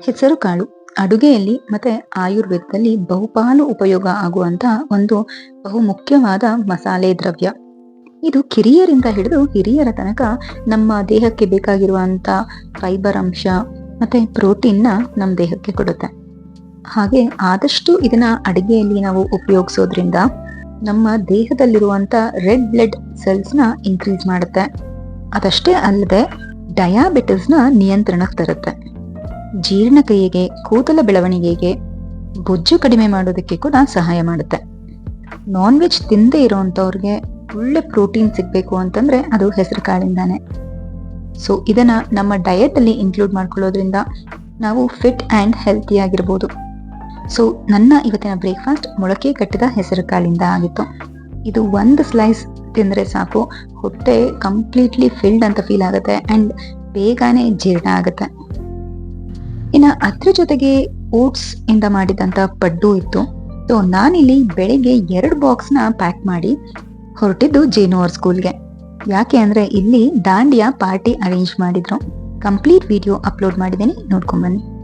ಹೆಸರು ಕಾಳು. ಅಡುಗೆಯಲ್ಲಿ ಮತ್ತೆ ಆಯುರ್ವೇದದಲ್ಲಿ ಬಹುಪಾಲು ಉಪಯೋಗ ಆಗುವಂತಹ ಒಂದು ಬಹು ಮುಖ್ಯವಾದ ಮಸಾಲೆ ದ್ರವ್ಯ. ಇದು ಕಿರಿಯರಿಂದ ಹಿಡಿದು ಹಿರಿಯರ ತನಕ ನಮ್ಮ ದೇಹಕ್ಕೆ ಬೇಕಾಗಿರುವಂತ ಫೈಬರ್ ಅಂಶ ಮತ್ತೆ ಪ್ರೋಟೀನ್ನ ನಮ್ಮ ದೇಹಕ್ಕೆ ಕೊಡುತ್ತೆ. ಹಾಗೆ ಆದಷ್ಟು ಇದನ್ನ ಅಡುಗೆಯಲ್ಲಿ ನಾವು ಉಪಯೋಗಿಸೋದ್ರಿಂದ ನಮ್ಮ ದೇಹದಲ್ಲಿರುವಂತ ರೆಡ್ ಬ್ಲಡ್ ಸೆಲ್ಸ್ನ ಇನ್ಕ್ರೀಸ್ ಮಾಡುತ್ತೆ. ಅದಷ್ಟೇ ಅಲ್ಲದೆ ಡಯಾಬಿಟಿಸ್ನ ನಿಯಂತ್ರಣಕ್ಕೆ ತರುತ್ತೆ. ಜೀರ್ಣಕ್ರಿಯೆಗೆ ಕೂದಲ ಬೆಳವಣಿಗೆಗೆ ಬೊಜ್ಜು ಕಡಿಮೆ ಮಾಡೋದಕ್ಕೆ ಕೂಡ ಸಹಾಯ ಮಾಡುತ್ತೆ. ನಾನ್ ವೆಜ್ ತಿಂದೇ ಇರೋವಂಥವ್ರಿಗೆ ಒಳ್ಳೆ ಪ್ರೋಟೀನ್ ಸಿಗಬೇಕು ಅಂತಂದ್ರೆ ಅದು ಹೆಸರು ಕಾಳಿಂದಾನೆ. ಸೊ ಇದನ್ನ ನಮ್ಮ ಅಲ್ಲಿ ಇನ್ಕ್ಲೂಡ್ ಮಾಡ್ಕೊಳ್ಳೋದ್ರಿಂದ ನಾವು ಫಿಟ್ ಆ್ಯಂಡ್ ಹೆಲ್ತಿ ಆಗಿರ್ಬೋದು. ಸೊ ನನ್ನ ಇವತ್ತಿನ ಬ್ರೇಕ್ಫಾಸ್ಟ್ ಮೊಳಕೆ ಕಟ್ಟಿದ ಹೆಸರು ಕಾಳಿಂದ ಆಗಿತ್ತು. ಇದು ಒಂದು ಸ್ಲೈಸ್ ತಿಂದರೆ ಸಾಕು. ಹೊಟ್ಟೆ ಕಂಪ್ಲೀಟ್ಲಿ ಫಿಲ್ಡ್ ಅಂತ ಫೀಲ್ ಆಗುತ್ತೆ ಆ್ಯಂಡ್ ಬೇಗನೆ ಜೀರ್ಣ ಆಗುತ್ತೆ. ಇನ್ನು ಅದ್ರ ಜೊತೆಗೆ ಓಟ್ಸ್ ಇಂದ ಮಾಡಿದಂಥ ಪಡ್ಡು ಇತ್ತು. ಸೊ ನಾನಿಲ್ಲಿ ಬೆಳಿಗ್ಗೆ ಎರಡು ಬಾಕ್ಸ್ನ ಪ್ಯಾಕ್ ಮಾಡಿ ಹೊರಟಿದ್ದು ಜೇನು ಅವ್ರ ಸ್ಕೂಲ್ಗೆ ಯಾಕೆ ಅಂದರೆ ಇಲ್ಲಿ ದಾಂಡಿಯ ಪಾರ್ಟಿ ಅರೇಂಜ್ ಮಾಡಿದ್ರು. ಕಂಪ್ಲೀಟ್ ವಿಡಿಯೋ ಅಪ್ಲೋಡ್ ಮಾಡಿದ್ದೀನಿ. ನೋಡ್ಕೊಂಬನ್ನಿ